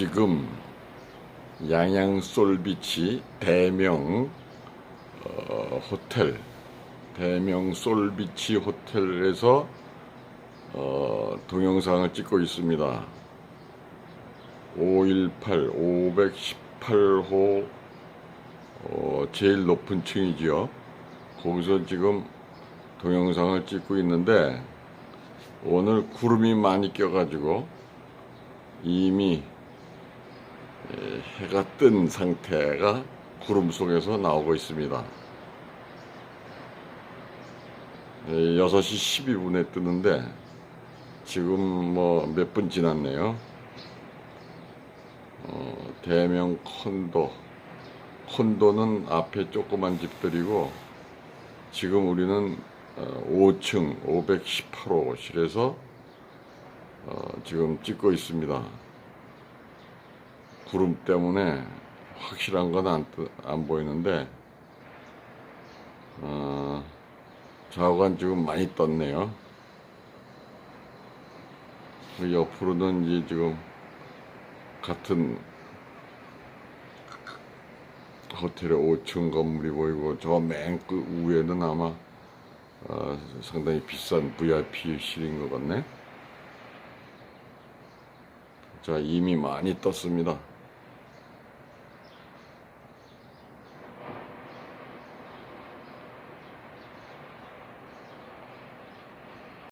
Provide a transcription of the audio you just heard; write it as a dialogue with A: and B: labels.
A: 지금 양양솔비치 대명 어, 호텔 대명 솔비치 호텔에서 어, 동영상을 찍고 있습니다. 518 518호 어, 제일 높은 층이지요. 거기서 지금 동영상을 찍고 있는데 오늘 구름이 많이 껴가지고 이미 에, 해가 뜬 상태가 구름 속에서 나오고 있습니다. 에, 6시 12분에 뜨는데 지금 뭐 몇 분 지났네요. 어, 대명 콘도 콘도는 앞에 조그만 집들이고 지금 우리는 어, 5층 518호실에서 어, 지금 찍고 있습니다. 구름 때문에 확실한 건안 안 보이는데 어, 좌우간 지금 많이 떴네요. 그 옆으로는 이제 지금 같은 호텔의 5층 건물이 보이고 저 맨 그 위에는 아마 어, 상당히 비싼 VIP실인 것 같네. 자 이미 많이 떴습니다.